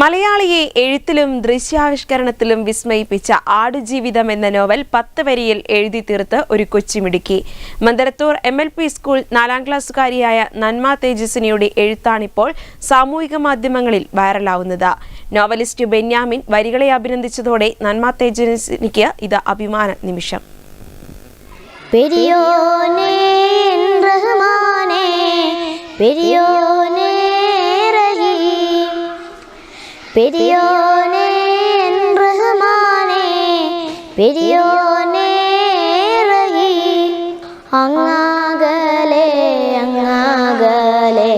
മലയാളിയെ എഴുത്തിലും ദൃശ്യാവിഷ്കരണത്തിലും വിസ്മയിപ്പിച്ച ആടുജീവിതം എന്ന നോവൽ പത്ത് വരിയിൽ എഴുതി തീർത്ത് ഒരു കൊച്ചിമിടുക്കി Mandarathur M L P school നാലാം ക്ലാസ്സുകാരിയായ നന്മ തേജസ്വിനിയുടെ എഴുത്താണിപ്പോൾ സാമൂഹിക മാധ്യമങ്ങളിൽ വൈറലാവുന്നത്. നോവലിസ്റ്റ് ബെന്യാമിൻ വരികളെ അഭിനന്ദിച്ചതോടെ നന്മ തേജസ്വിനിക്ക് ഇത് അഭിമാന നിമിഷം. പെരിയോനേ പെരിയോനേ പെരിയോനേ റഹ്മാനേ പെരിയോനേ റഹി അങ്ങാകലെ അങ്ങാകലെ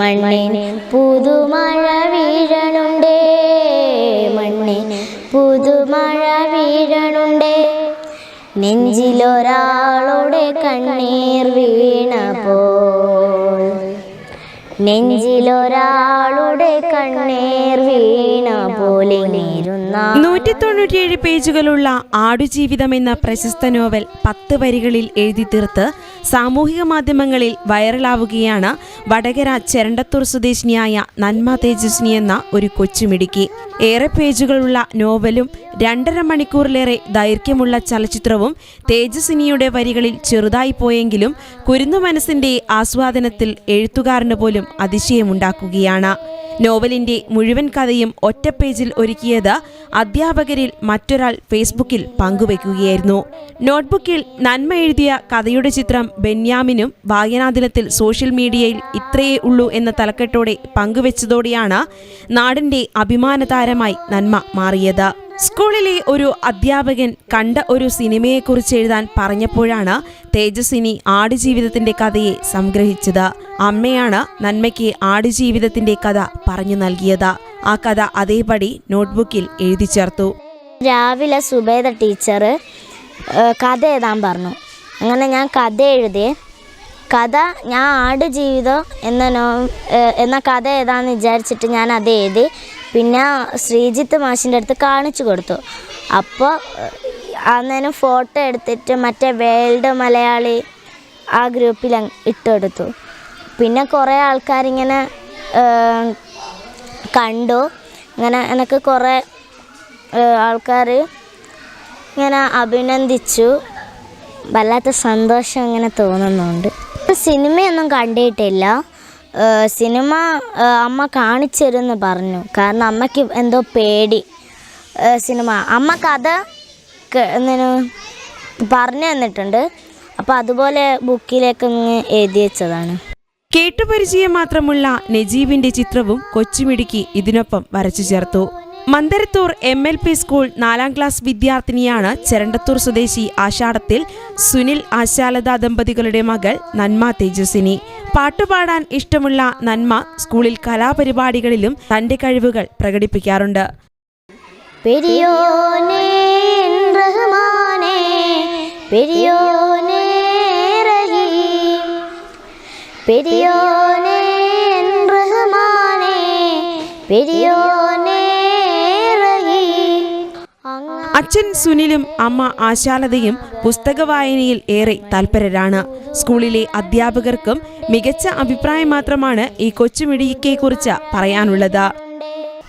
മണ്ണിൻ പുതുമഴ വീഴണുണ്ടേ മണ്ണിൻ പുതുമഴ വീഴണുണ്ടേ നെഞ്ചിലൊരാളുടെ കണ്ണീർ വീണപ്പോൾ നെഞ്ചിലൊരാളുടെ കണ്ണേർ വീണ പോലെ നേരുന്ന. നൂറ്റി തൊണ്ണൂറ്റിയേഴ് പേജുകളുള്ള ആടുജീവിതം എന്ന പ്രശസ്ത നോവൽ പത്ത് വരികളിൽ എഴുതി തീർത്ത് സാമൂഹിക മാധ്യമങ്ങളിൽ വൈറലാവുകയാണ് വടകര ചെരണ്ടത്തൂർ സ്വദേശിനിയായ നന്മ തേജസ്വിനി എന്ന ഒരു കൊച്ചുമിടുക്കി. ഏറെ പേജുകളുള്ള നോവലും രണ്ടര മണിക്കൂറിലേറെ ദൈർഘ്യമുള്ള ചലച്ചിത്രവും തേജസ്വിനിയുടെ വരികളിൽ ചെറുതായി പോയെങ്കിലും കുരുന്നു മനസ്സിന്റെ ആസ്വാദനത്തിൽ എഴുത്തുകാരന് പോലും അതിശയമുണ്ടാക്കുകയാണ്. നോവലിന്റെ മുഴുവൻ കഥയും ഒറ്റ പേജിൽ ഒരുക്കിയത് അധ്യാപകരിൽ മറ്റൊരാൾ ഫേസ്ബുക്കിൽ പങ്കുവെക്കുകയായിരുന്നു. നോട്ട്ബുക്കിൽ നന്മ എഴുതിയ കഥയുടെ ചിത്രം ബെന്യാമിനും വായനാദിനത്തിൽ സോഷ്യൽ മീഡിയയിൽ ഇത്രയേ ഉള്ളൂ എന്ന തലക്കെട്ടോടെ പങ്കുവെച്ചതോടെയാണ് നാടിന്റെ അഭിമാന താരമായി നന്മ മാറിയത്. സ്കൂളിലെ ഒരു അധ്യാപകൻ കണ്ട ഒരു സിനിമയെക്കുറിച്ച് എഴുതാൻ പറഞ്ഞപ്പോഴാണ് തേജസ്വിനി ആടുജീവിതത്തിന്റെ കഥയെ സംഗ്രഹിച്ചത്. അമ്മയാണ് നന്മയ്ക്ക് ആടുജീവിതത്തിന്റെ കഥ പറഞ്ഞു നൽകിയത്. ആ കഥ അതേപടി നോട്ട്ബുക്കിൽ എഴുതി ചേർത്തു. രാവിലെ സുബേദ ടീച്ചർ കഥ എഴുതാൻ പറഞ്ഞു. അങ്ങനെ ഞാൻ കഥ എഴുതി. കഥ ഞാൻ ആടുജീവിതം എന്ന നോ എന്ന കഥ എഴുതാമെന്ന് വിചാരിച്ചിട്ട് ഞാൻ അത് എഴുതി. പിന്നെ ശ്രീജിത്ത് മാഷിന്റെ അടുത്ത് കാണിച്ചു കൊടുത്തു. അപ്പോൾ അന്നേരം ഫോട്ടോ എടുത്തിട്ട് മറ്റേ വേൾഡ് മലയാളി ആ ഗ്രൂപ്പിൽ ഇട്ടെടുത്തു പിന്നെ കുറേ ആൾക്കാരിങ്ങനെ കണ്ടു. ഇങ്ങനെ എനിക്ക് കുറേ ആൾക്കാർ ഇങ്ങനെ അഭിനന്ദിച്ചു. വല്ലാത്ത സന്തോഷം ഇങ്ങനെ തോന്നുന്നുണ്ട്. സിനിമയൊന്നും കണ്ടിട്ടില്ല. സിനിമ അമ്മ കാണിച്ചു തരുമെന്ന് പറഞ്ഞു. കാരണം അമ്മയ്ക്ക് എന്തോ പേടി സിനിമ. അമ്മ കഥ പറഞ്ഞു തന്നിട്ടുണ്ട്. അപ്പോൾ അതുപോലെ ബുക്കിലേക്ക് എഴുതി വെച്ചതാണ്. കേട്ടുപരിചയം മാത്രമുള്ള നജീബിന്റെ ചിത്രവും കൊച്ചുമിടുക്കി ഇതിനൊപ്പം വരച്ചു ചേർത്തു. Mandarathur M L P school നാലാം ക്ലാസ് വിദ്യാർത്ഥിനിയാണ് ചെരണ്ടത്തൂർ സ്വദേശി ആഷാഢത്തിൽ സുനിൽ ആശാലത ദമ്പതികളുടെ മകൾ നന്മ തേജസ്വിനി. പാട്ടുപാടാൻ ഇഷ്ടമുള്ള നന്മ സ്കൂളിൽ കലാപരിപാടികളിലും തന്റെ കഴിവുകൾ പ്രകടിപ്പിക്കാറുണ്ട്. പെരിയോനെ പെരിയോനേ അച്ഛൻ സുനിലും അമ്മ ആശാലതയും പുസ്തക വായനയിൽ ഏറെ തൽപരരാണ് സ്കൂളിലെ അധ്യാപകർക്കും മികച്ച അഭിപ്രായം മാത്രമാണ് ഈ കൊച്ചുമിടിയെക്കുറിച്ച് പറയാനുള്ളത്.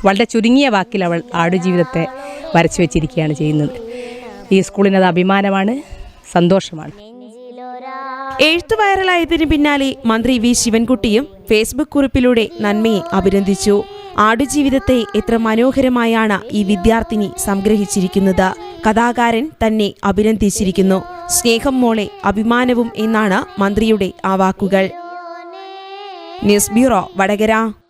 വളരെ ചുരുങ്ങിയ വാക്കിൽ അവൾ ആടുജീവിതത്തെ വരച്ചു വെച്ചിരിക്കുകയാണ് ചെയ്യുന്നത്. ഈ സ്കൂളിനത് അഭിമാനമാണ് സന്തോഷമാണ്. എഴുത്തു വൈറലായതിനു പിന്നാലെ മന്ത്രി വി. ശിവൻകുട്ടിയും ഫേസ്ബുക്ക് കുറിപ്പിലൂടെ നന്മയെ അഭിനന്ദിച്ചു. ആടുജീവിതത്തെ എത്ര മനോഹരമായാണ് ഈ വിദ്യാർത്ഥിനി സംഗ്രഹിച്ചിരിക്കുന്നത്. കഥാകാരൻ തന്നെ അഭിനന്ദിച്ചിരിക്കുന്നു. സ്നേഹം മോളെ അഭിമാനവും എന്നാണ് മന്ത്രിയുടെ ആ വാക്കുകൾ. News bureau Vadakara.